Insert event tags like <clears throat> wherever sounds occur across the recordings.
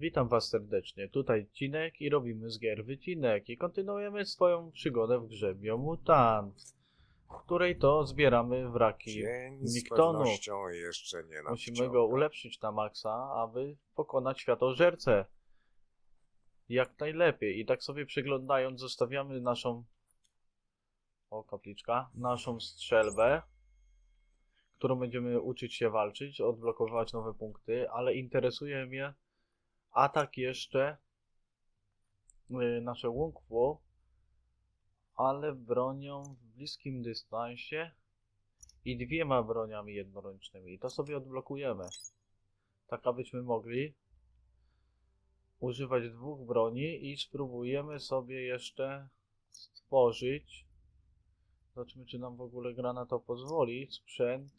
Witam Was serdecznie. Tutaj Cinek i robimy z gier wycinek i kontynuujemy swoją przygodę w grze Biomutant, w której to zbieramy wraki Dzień pewnością jeszcze nie Musimy go ulepszyć na maksa, aby pokonać światożercę. Jak najlepiej. I tak sobie przyglądając, zostawiamy naszą. O, kapliczka. Naszą strzelbę, którą będziemy uczyć się walczyć, odblokowywać nowe punkty, ale interesuje mnie atak jeszcze. y, Nasze łąkwo, ale bronią w bliskim dystansie i dwiema broniami jednoręcznymi. I to sobie odblokujemy. Tak abyśmy mogli używać dwóch broni i spróbujemy sobie jeszcze stworzyć. Zobaczmy, czy nam w ogóle gra na to pozwoli. Sprzęt.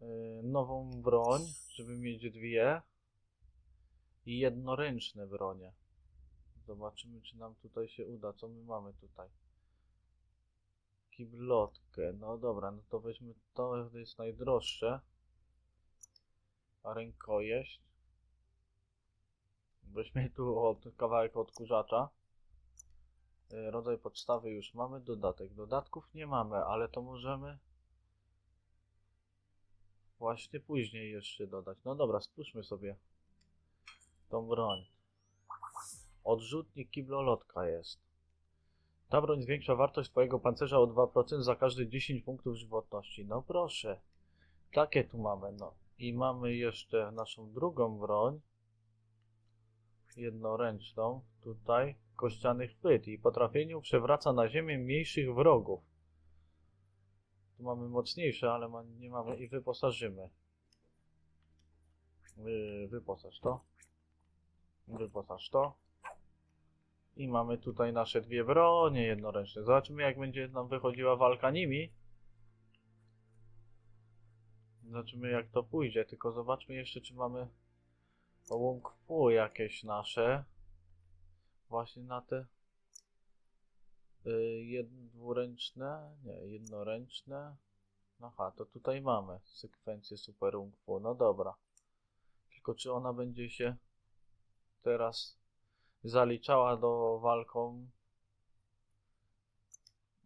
Yy, nową broń, żeby mieć dwie. I jednoręczne bronie. Zobaczymy, czy nam tutaj się uda. Co my mamy tutaj? Kiblotkę. No dobra, no to weźmy to, to jest najdroższe. A rękojeść. Weźmy tu od, kawałek odkurzacza. Y, Rodzaj podstawy już mamy, dodatek. Dodatków nie mamy, ale to możemy właśnie później jeszcze dodać. No dobra, spójrzmy sobie tą broń. Odrzutnik kiblolotka jest. Ta broń zwiększa wartość twojego pancerza o 2% za każde 10 punktów żywotności. No proszę. Takie tu mamy, no. I mamy jeszcze naszą drugą broń. Jednoręczną. Tutaj. Kościany chwyt. I po trafieniu przewraca na ziemię mniejszych wrogów. Tu mamy mocniejsze, ale ma, nie mamy i wyposażymy. Wy, wyposaż to. Wyposaż to. I mamy tutaj nasze dwie bronie jednoręczne. Zobaczymy jak będzie nam wychodziła walka nimi. Zobaczymy jak to pójdzie, tylko zobaczmy jeszcze czy mamy łąk jakieś nasze. Właśnie na te y, jed- dwuręczne, nie, jednoręczne. Aha, to tutaj mamy sekwencję super łąk fu. No dobra. Tylko czy ona będzie się teraz zaliczała do walką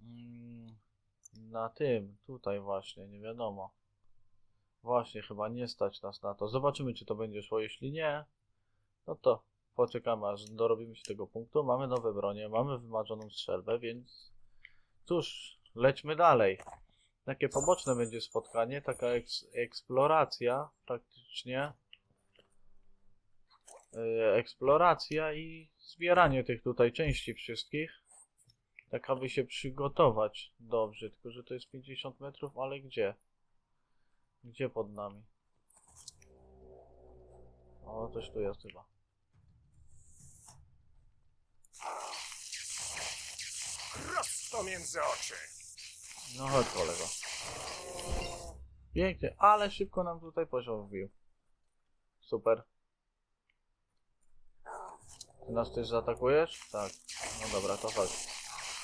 mm, na tym, tutaj właśnie, nie wiadomo. Właśnie, chyba nie stać nas na to. Zobaczymy, czy to będzie szło. Jeśli nie, no to poczekamy, aż dorobimy się tego punktu. Mamy nowe bronie, mamy wymarzoną strzelbę, więc cóż, lećmy dalej. Takie poboczne będzie spotkanie, taka eks eksploracja praktycznie. Yy, eksploracja i zbieranie tych tutaj części wszystkich. Tak aby się przygotować dobrze, tylko że to jest 50 metrów, ale gdzie? Gdzie pod nami? O, coś tu jest chyba. Prosto między oczy. No chodź kolego. Pięknie, ale szybko nam tutaj poziom wbił. Super. Ty nas też zaatakujesz? Tak. No dobra, to chodź.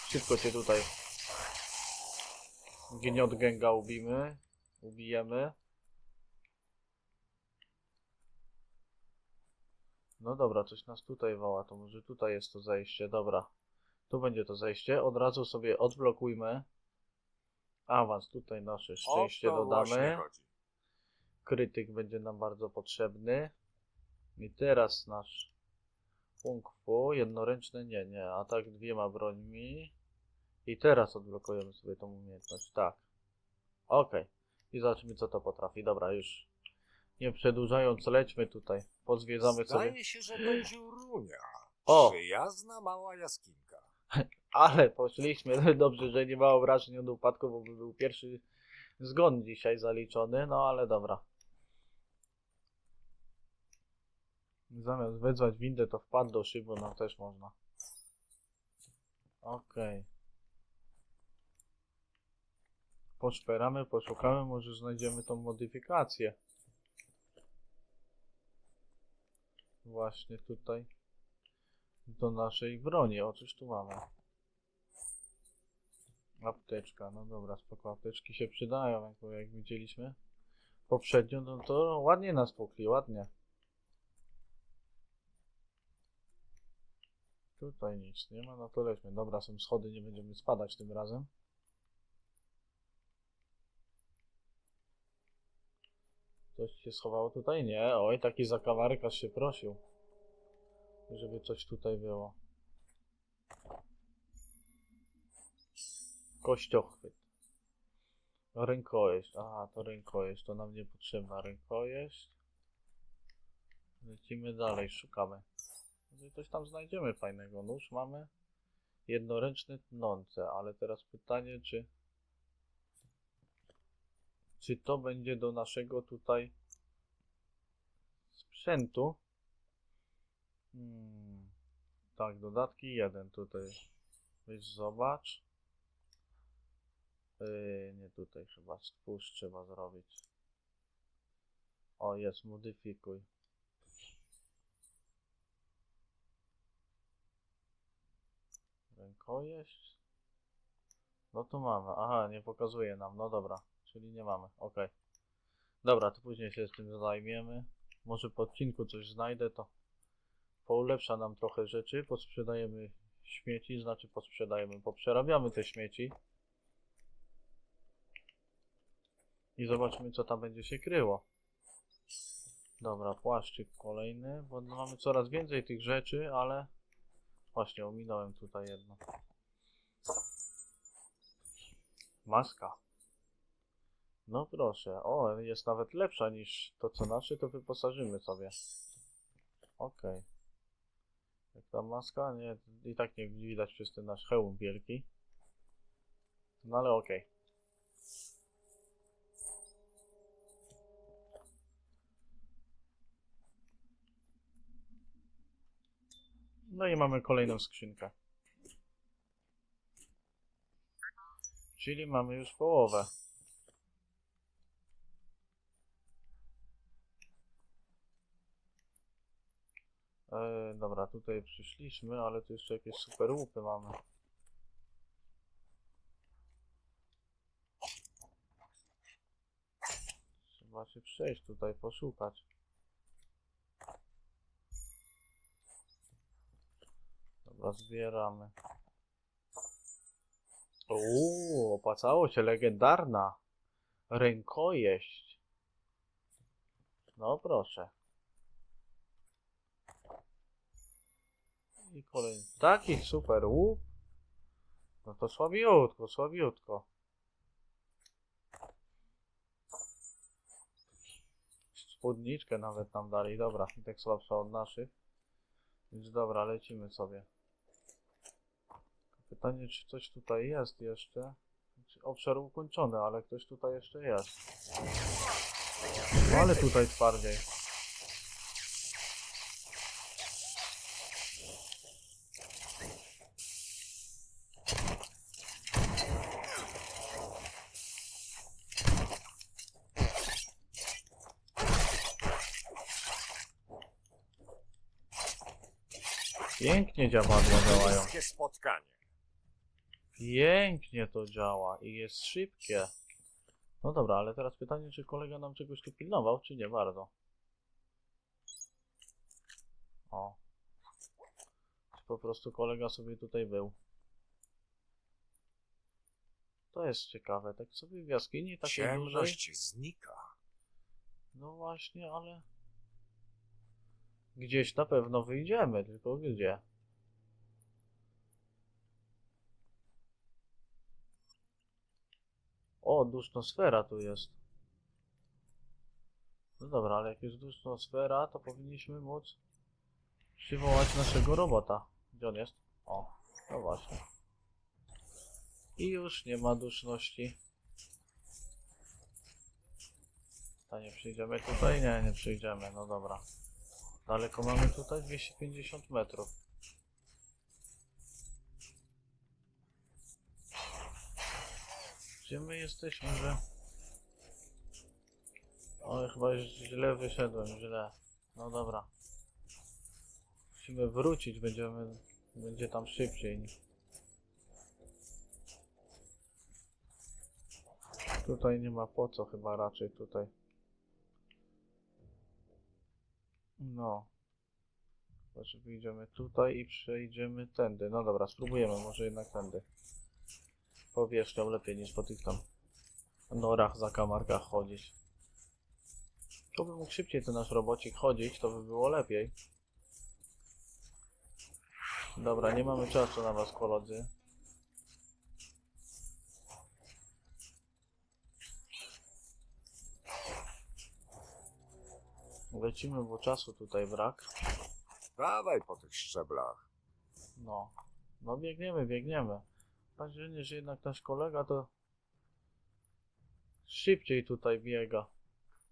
Szybko cię tutaj gniot gęga ubijmy. Ubijemy. No dobra, coś nas tutaj woła, to może tutaj jest to zejście, dobra. Tu będzie to zejście, od razu sobie odblokujmy. Awans, tutaj nasze szczęście dodamy. Krytyk będzie nam bardzo potrzebny. I teraz nasz Kung Fu, jednoręczny nie, nie, atak dwiema brońmi. I teraz odblokujemy sobie tą umiejętność, tak. Okej. I zobaczymy co to potrafi. Dobra, już nie przedłużając, lećmy tutaj. Pozwiedzamy sobie. Zdaje się, że to dziurunia. O! Przyjazna mała jaskinka. Ale poszliśmy. <laughs> Dobrze, że nie ma obrażeń od upadku, bo by był pierwszy zgon dzisiaj zaliczony. No ale dobra. Zamiast wezwać windę, to wpadł do szybu, no też można. Okej. Poszperamy, poszukamy, może znajdziemy tą modyfikację. Właśnie tutaj do naszej broni. O, coś tu mamy. Apteczka, no dobra, spoko, apteczki się przydają, jak, jak widzieliśmy poprzednio, no to ładnie nas tłukli, ładnie. Tutaj nic nie ma, no to lećmy. Dobra, są schody, nie będziemy spadać tym razem. Coś się schowało tutaj? Nie, oj, taki zakawarka się prosił. Żeby coś tutaj było. Kościochwyt. Rękojeść. Aha, to rękojeść. To nam nie potrzebna rękojeść. Lecimy dalej, szukamy. Może coś tam znajdziemy fajnego. Nóż mamy. Jednoręczne tnące, ale teraz pytanie, czy... Czy to będzie do naszego tutaj sprzętu? Hmm. Tak, dodatki jeden tutaj. Weź zobacz. Yy, nie tutaj chyba, spójrz trzeba zrobić. O, jest, modyfikuj. Rękojeść? No tu mamy. Aha, nie pokazuje nam. No dobra, czyli nie mamy. Ok. Dobra, to później się z tym zajmiemy. Może po odcinku coś znajdę, to poulepsza nam trochę rzeczy. Posprzedajemy śmieci, znaczy posprzedajemy, poprzerabiamy te śmieci. I zobaczymy, co tam będzie się kryło. Dobra, płaszczyk kolejny, bo mamy coraz więcej tych rzeczy, ale właśnie ominąłem tutaj jedno. Maska. No proszę, o, jest nawet lepsza niż to co nasze, to wyposażymy sobie. Okej. Jak ta maska? Nie, i tak nie widać przez ten nasz hełm wielki. No ale okej. No i mamy kolejną skrzynkę. Czyli mamy już połowę. E, dobra, tutaj przyszliśmy, ale tu jeszcze jakieś super łupy mamy. Trzeba się przejść tutaj, poszukać. Dobra, zbieramy. Uuu, opłacało się, legendarna. Rękojeść. No proszę. I kolejny. Taki super łup. No to słabiutko, słabiutko. Spódniczkę nawet nam dali. Dobra, i tak słabsza od naszych. Więc dobra, lecimy sobie. Pytanie, czy coś tutaj jest jeszcze? Znaczy, Obszar ukończony, ale ktoś tutaj jeszcze jest. No ale tutaj twardziej. Pięknie dziamadła działają. Spotkanie. Pięknie to działa i jest szybkie. No dobra, ale teraz pytanie, czy kolega nam czegoś tu pilnował, czy nie bardzo. O. Czy po prostu kolega sobie tutaj był. To jest ciekawe, tak sobie w jaskini takiej dużej. Ciemność znika. No właśnie, ale... Gdzieś na pewno wyjdziemy, tylko gdzie? O, dusznosfera tu jest. No dobra, ale jak jest dusznosfera, to powinniśmy móc przywołać naszego robota. Gdzie on jest? O, no właśnie. I już nie ma duszności. A nie przyjdziemy tutaj? Nie, nie przyjdziemy, no dobra. Daleko mamy tutaj? 250 metrów. Gdzie my jesteśmy, że... O, chyba źle wyszedłem, źle. No dobra. Musimy wrócić, będziemy... Będzie tam szybciej. Tutaj nie ma po co chyba raczej tutaj. No. Że wyjdziemy tutaj i przejdziemy tędy. No dobra, spróbujemy, może jednak tędy. Powierzchnią lepiej niż po tych tam norach, zakamarkach chodzić. To by mógł szybciej ten nasz robocik chodzić, to by było lepiej. Dobra, nie mamy czasu na was, koledzy. Lecimy, bo czasu tutaj brak. Dawaj po tych szczeblach. No, no biegniemy, biegniemy. Że jednak nasz kolega to szybciej tutaj biega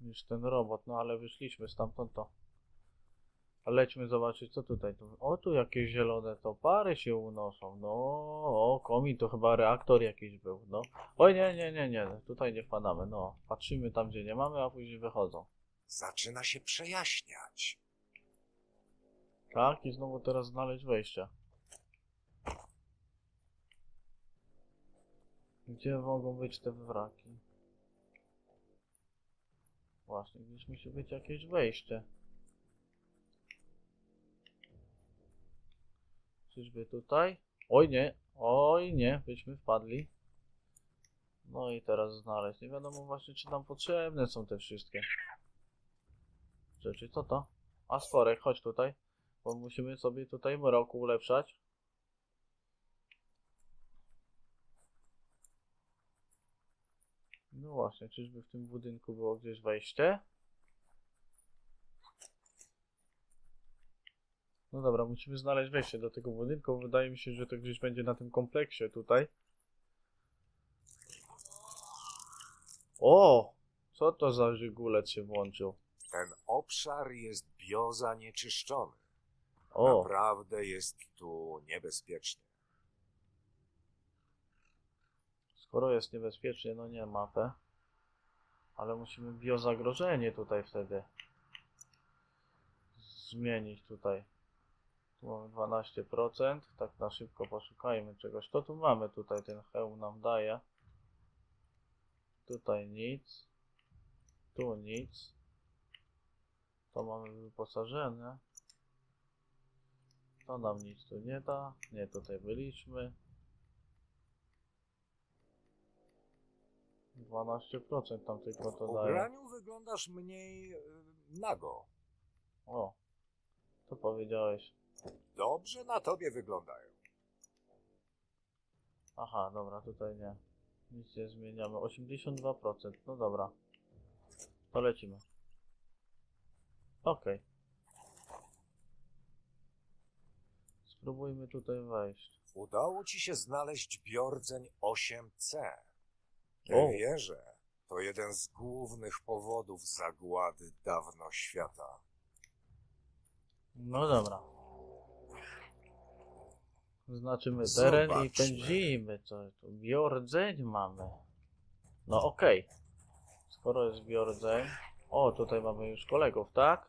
niż ten robot, no ale wyszliśmy stamtąd to. A Lećmy zobaczyć co tutaj. Tu- O, tu jakieś zielone to pary się unoszą. No, o, komin to chyba reaktor jakiś był, no. Oj, nie, nie, nie, nie, tutaj nie wpadamy, no. Patrzymy tam, gdzie nie mamy, a później wychodzą. Zaczyna się przejaśniać. Tak, i znowu teraz znaleźć wejście. Gdzie mogą być te wraki? Właśnie, gdzieś musi być jakieś wejście. Czyżby tutaj? Oj nie, oj nie, byśmy wpadli. No i teraz znaleźć. Nie wiadomo właśnie, czy nam potrzebne są te wszystkie rzeczy. Co to? A sporek, chodź tutaj. Bo musimy sobie tutaj mroku ulepszać. No właśnie, czyżby w tym budynku było gdzieś wejście? No dobra, musimy znaleźć wejście do tego budynku. Wydaje mi się, że to gdzieś będzie na tym kompleksie tutaj. O! Co to za żygulec się włączył? Ten obszar jest biozanieczyszczony. O! Naprawdę jest tu niebezpiecznie. Skoro jest niebezpiecznie, no nie mapę. Ale musimy biozagrożenie tutaj wtedy zmienić tutaj. Tu mamy 12%. Tak na szybko poszukajmy czegoś. To tu mamy tutaj, ten hełm nam daje. Tutaj nic. Tu nic. To mamy wyposażenie. To nam nic tu nie da. Nie, tutaj byliśmy. 12% tam tylko W to daje. ubraniu wyglądasz mniej y, nago. O, to powiedziałeś. Dobrze na tobie wyglądają. Aha, dobra, tutaj nie. Nic nie zmieniamy. 82%. No dobra. To lecimy. Okej. Spróbujmy tutaj wejść. Udało ci się znaleźć biordzeń 8C. Wieże to jeden z głównych powodów zagłady dawno świata. No dobra. Znaczymy teren i Zobaczmy. pędzimy. Co tu? Biordzeń mamy. No okej. Skoro jest biordzeń. O, tutaj mamy już kolegów, tak?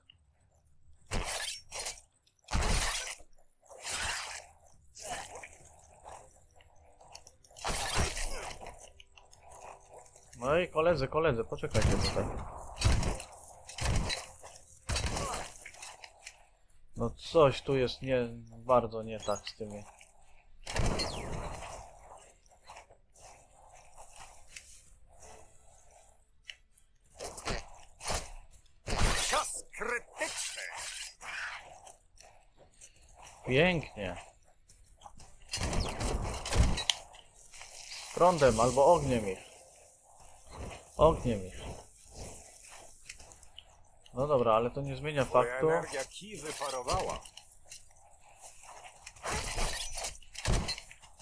No i koledzy, koledzy, poczekajcie tutaj. No coś tu jest nie, bardzo nie tak z tymi. Czas krytyczny! Pięknie. Prądem albo ogniem ich. Ogniem ich. No dobra, ale to nie zmienia Twoja faktu. energia ki wyparowała.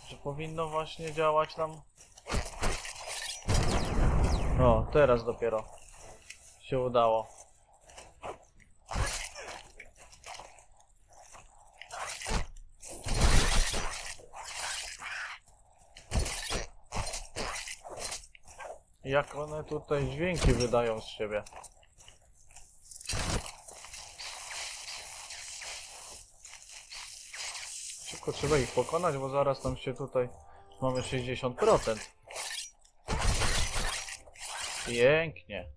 że powinno właśnie działać nam. O, teraz dopiero się udało. Jak one tutaj dźwięki wydają z siebie. Szybko trzeba ich pokonać, bo zaraz tam się tutaj mamy 60%. Pięknie.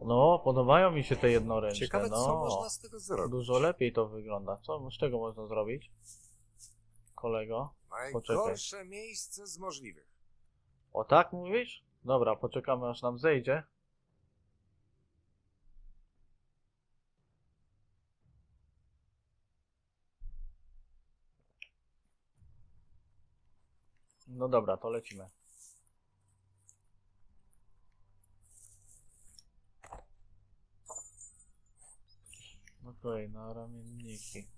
No, podobają mi się te jednoręczne, Ciekawe, no. co można z tego zrobić. Dużo lepiej to wygląda. Co, z czego można zrobić? Kolego? Najgorsze miejsce z możliwych. O tak mówisz? Dobra, poczekamy aż nam zejdzie. No dobra, to lecimy. Okej, na ramienniki.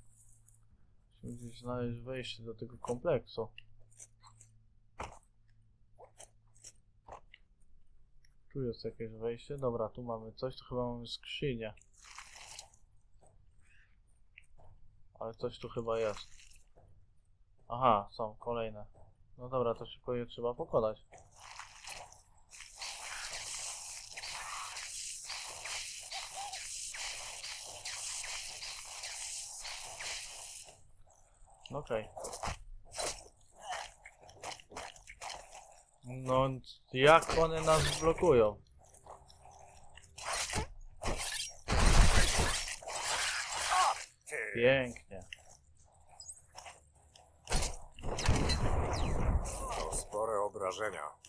Musimy gdzieś znaleźć wejście do tego kompleksu. Tu jest jakieś wejście. Dobra, tu mamy coś, tu chyba mamy skrzynię. Ale coś tu chyba jest. Aha, są kolejne. No dobra, to szybko je trzeba pokonać. No Okej. No, jak one nas blokują? Pięknie. to spore obrażenia.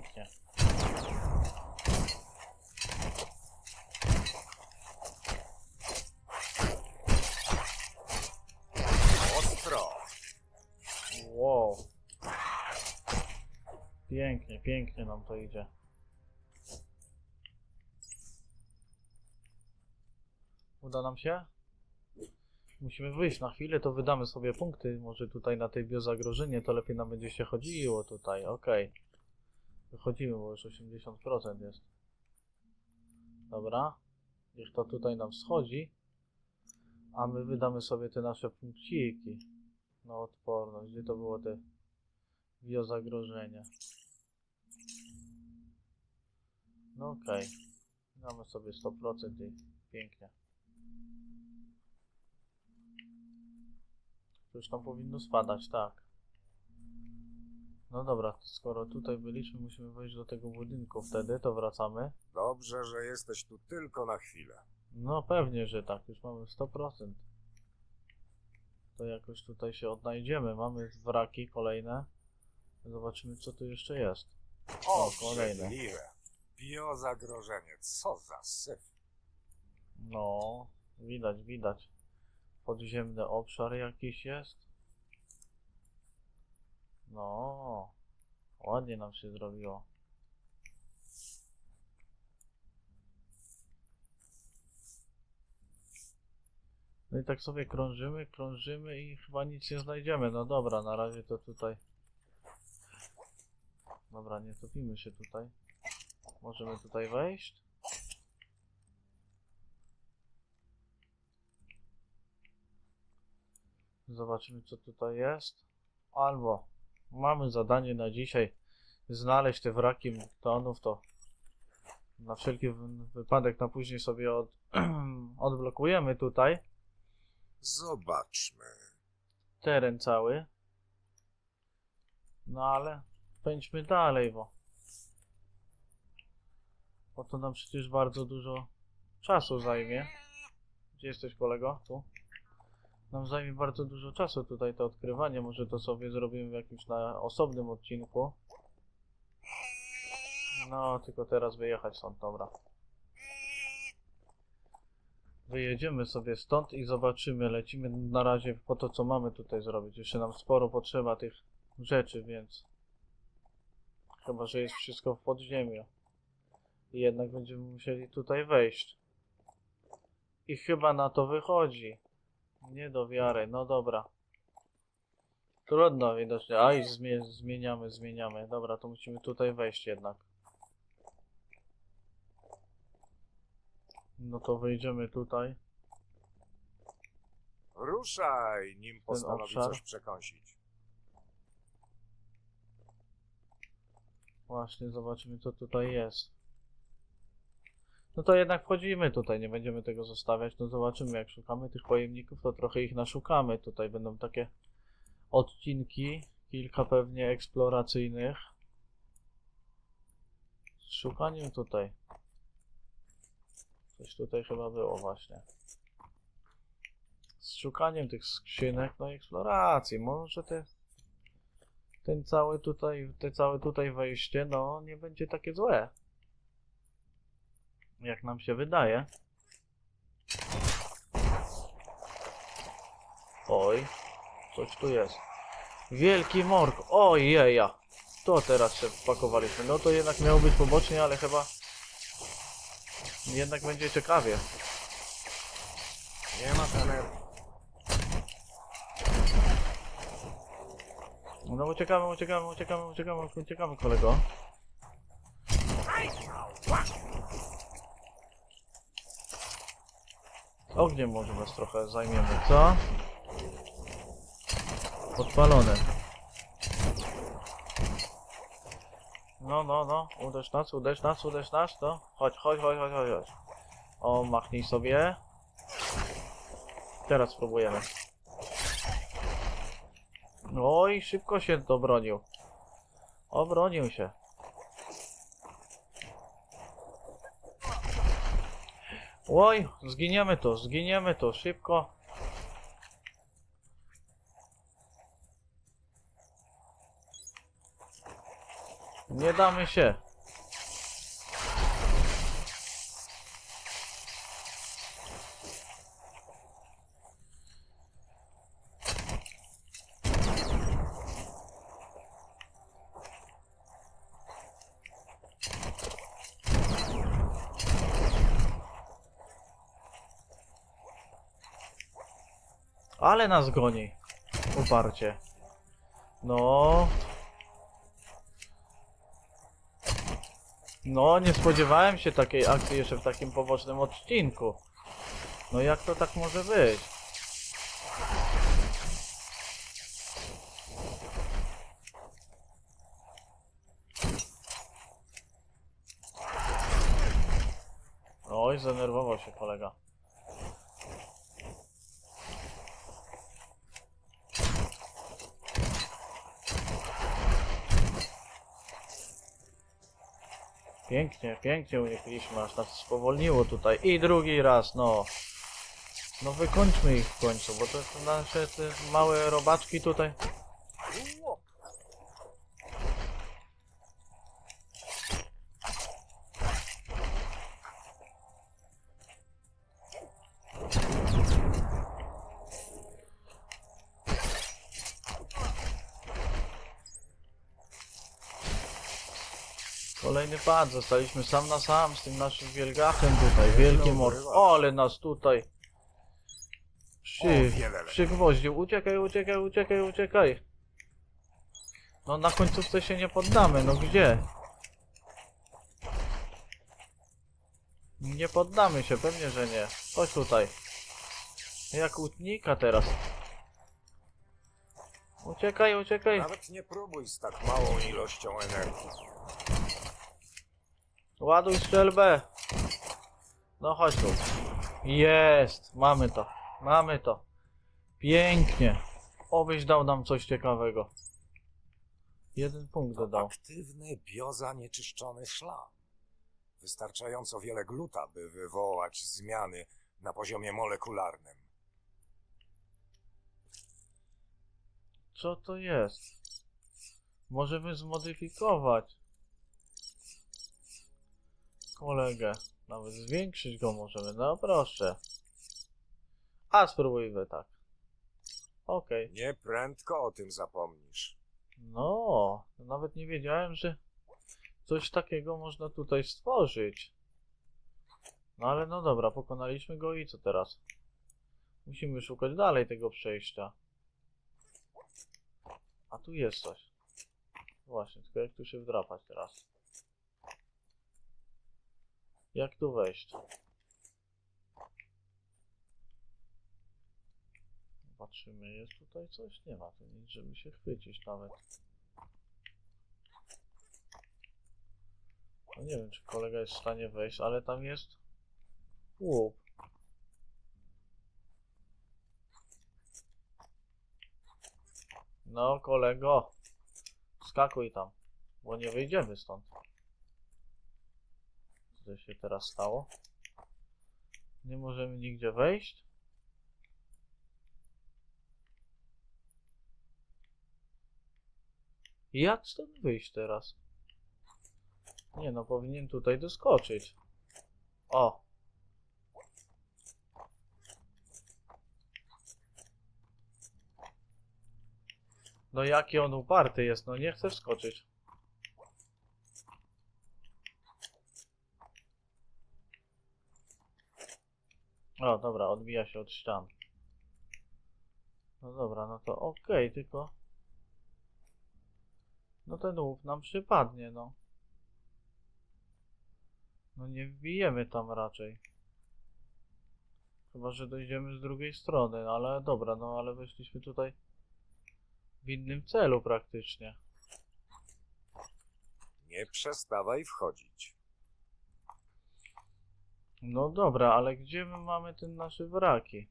Pięknie. Ostro. Wow. Pięknie, pięknie nam to idzie. Uda nam się? Musimy wyjść na chwilę, to wydamy sobie punkty. Może tutaj na tej biozagrożenie to lepiej nam będzie się chodziło tutaj. Okej. Wychodzimy, bo już 80% jest. Dobra. Niech to tutaj nam schodzi. A my wydamy sobie te nasze punkciki. Na odporność. Gdzie to było te biozagrożenie? No okej. Damy sobie 100% i pięknie. To już tam powinno spadać, tak. No dobra, skoro tutaj byliśmy, musimy wejść do tego budynku wtedy, to wracamy. Dobrze, że jesteś tu tylko na chwilę. No pewnie, że tak, już mamy 100%. To jakoś tutaj się odnajdziemy. Mamy wraki kolejne. Zobaczymy co tu jeszcze jest. O, kolejne. Obrzydliwe. Biozagrożenie. Co za syf. No, widać, widać. Podziemny obszar jakiś jest. No, ładnie nam się zrobiło. No i tak sobie krążymy, krążymy i chyba nic nie znajdziemy. No dobra, na razie to tutaj. Dobra, nie topimy się tutaj. Możemy tutaj wejść? Zobaczymy co tutaj jest. Albo mamy zadanie na dzisiaj znaleźć te wraki muktonów, to na wszelki wy- wypadek na później sobie od, <clears throat> odblokujemy tutaj Zobaczmy. teren cały. No ale pędźmy dalej, bo bo to nam przecież bardzo dużo czasu zajmie. Gdzie jesteś kolego? Tu? Nam zajmie bardzo dużo czasu tutaj to odkrywanie. Może to sobie zrobimy w jakimś na osobnym odcinku. No, tylko teraz wyjechać stąd, dobra. Wyjedziemy sobie stąd i zobaczymy. Lecimy na razie po to, co mamy tutaj zrobić. Jeszcze nam sporo potrzeba tych rzeczy, więc... Chyba, że jest wszystko w podziemiu. I jednak będziemy musieli tutaj wejść. I chyba na to wychodzi. Nie do wiary, no dobra. Trudno widocznie. Aj, zmie zmieniamy, zmieniamy. Dobra, to musimy tutaj wejść jednak. No to wejdziemy tutaj. Ruszaj, nim postanowi obszar. coś przekąsić. Właśnie, zobaczymy co tutaj jest. No to jednak wchodzimy tutaj, nie będziemy tego zostawiać. No zobaczymy, jak szukamy tych pojemników, to trochę ich naszukamy. Tutaj będą takie odcinki, kilka pewnie eksploracyjnych. Z szukaniem tutaj. Coś tutaj chyba było właśnie. Z szukaniem tych skrzynek, no i eksploracji. Może te, ten cały tutaj, te całe tutaj wejście, no nie będzie takie złe. Jak nam się wydaje. Oj, coś tu jest. Wielki morg. Ojeja. To teraz się wpakowaliśmy. No to jednak miało być pobocznie, ale chyba jednak będzie ciekawie. Nie ma energii. No uciekamy, uciekamy, uciekamy, uciekamy, uciekamy kolego. Ogniem może nas trochę zajmiemy, co? Podpalone. No, no, no, uderz nas, uderz nas, uderz nas, to. Chodź, chodź, chodź, chodź, chodź. O, machnij sobie. Teraz spróbujemy. Oj, szybko się obronił. Obronił się. Oj, zginiemy tu, zginiemy tu, szybko. Nie damy się. Ale nas goni. Uparcie. No. No, nie spodziewałem się takiej akcji jeszcze w takim pobocznym odcinku. No jak to tak może być? Oj, zdenerwował się kolega. Pięknie, pięknie unikliśmy, aż nas spowolniło tutaj. I drugi raz, no. No wykończmy ich w końcu, bo to są nasze te małe robaczki tutaj. Kolejny pad, zostaliśmy sam na sam z tym naszym wielgachem tutaj, wielki mor. O, ale nas tutaj przy, O, wiele lepiej. przy gwoździu. Uciekaj, uciekaj, uciekaj, uciekaj. No na końcówce się nie poddamy, no gdzie? Nie poddamy się, pewnie, że nie. Chodź tutaj. Jak łutnika teraz. Uciekaj, uciekaj. Nawet nie próbuj z tak małą ilością energii. Ładuj strzelbę. No chodź tu. Jest. Mamy to. Mamy to. Pięknie. Obyś dał nam coś ciekawego. Jeden punkt dodał. Aktywny biozanieczyszczony szlam. Wystarczająco wiele gluta, by wywołać zmiany na poziomie molekularnym. Co to jest? Możemy zmodyfikować kolegę. Nawet zwiększyć go możemy. No proszę. A spróbujmy tak. Okej. Nie prędko o tym zapomnisz. No, nawet nie wiedziałem, że coś takiego można tutaj stworzyć. No ale no dobra, pokonaliśmy go i co teraz? Musimy szukać dalej tego przejścia. A tu jest coś. Właśnie, tylko jak tu się wdrapać teraz? Jak tu wejść? Patrzymy, jest tutaj coś? Nie ma tu nic, żeby się chwycić nawet. No nie wiem, czy kolega jest w stanie wejść, ale tam jest Łup. No, kolego. Skakuj tam, bo nie wyjdziemy stąd. Co się teraz stało? Nie możemy nigdzie wejść? Jak stąd wyjść teraz? Nie no, powinien tutaj doskoczyć. O! No jaki on uparty jest, no nie chce wskoczyć. O, dobra, odbija się od ścian. No dobra, no to okej, tylko... No ten łuk nam przypadnie, no. No nie wbijemy tam raczej. Chyba, że dojdziemy z drugiej strony, no ale dobra, no ale weszliśmy tutaj w innym celu praktycznie. Nie przestawaj wchodzić. No dobra, ale gdzie my mamy te nasze wraki?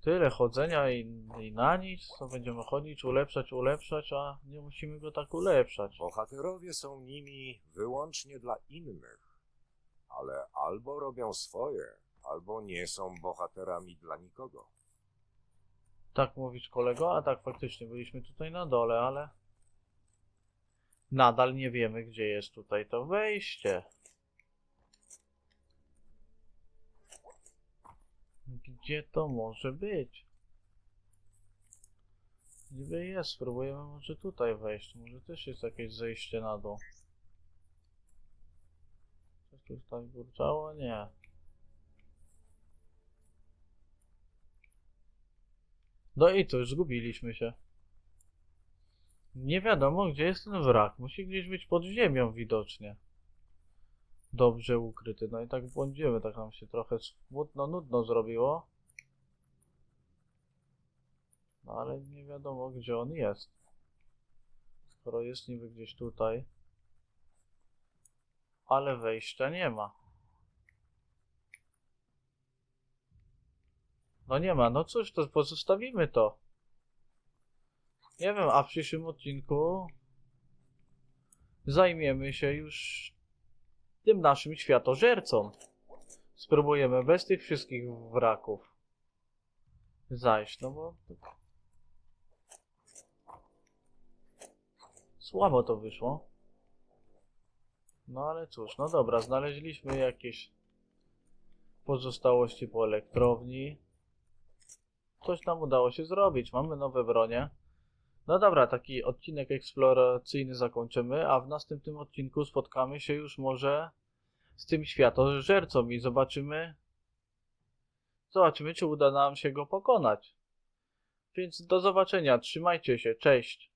Tyle chodzenia i, i na nic, co będziemy chodzić, ulepszać, ulepszać, a nie musimy go tak ulepszać. Bohaterowie są nimi wyłącznie dla innych, ale albo robią swoje, albo nie są bohaterami dla nikogo. Tak mówisz kolego? A tak faktycznie byliśmy tutaj na dole, ale nadal nie wiemy gdzie jest tutaj to wejście. Gdzie to może być? Niby jest, spróbujemy może tutaj wejść. Może też jest jakieś zejście na dół. Coś tu tak burczało? Nie. No i to już zgubiliśmy się. Nie wiadomo, gdzie jest ten wrak. Musi gdzieś być pod ziemią widocznie. Dobrze ukryty. No i tak błądzimy, tak nam się trochę smutno, nudno zrobiło. No ale nie wiadomo, gdzie on jest. Skoro jest niby gdzieś tutaj. Ale wejścia nie ma. No nie ma, no cóż, to pozostawimy to. Nie wiem, a w przyszłym odcinku zajmiemy się już tym naszym światożercą. Spróbujemy bez tych wszystkich wraków zajść, no bo tak słabo to wyszło. No ale cóż, no dobra, znaleźliśmy jakieś pozostałości po elektrowni. Coś nam udało się zrobić, mamy nowe bronie. No dobra, taki odcinek eksploracyjny zakończymy, a w następnym odcinku spotkamy się już może z tym światożercą i zobaczymy, zobaczymy, czy uda nam się go pokonać. Więc do zobaczenia, trzymajcie się, cześć.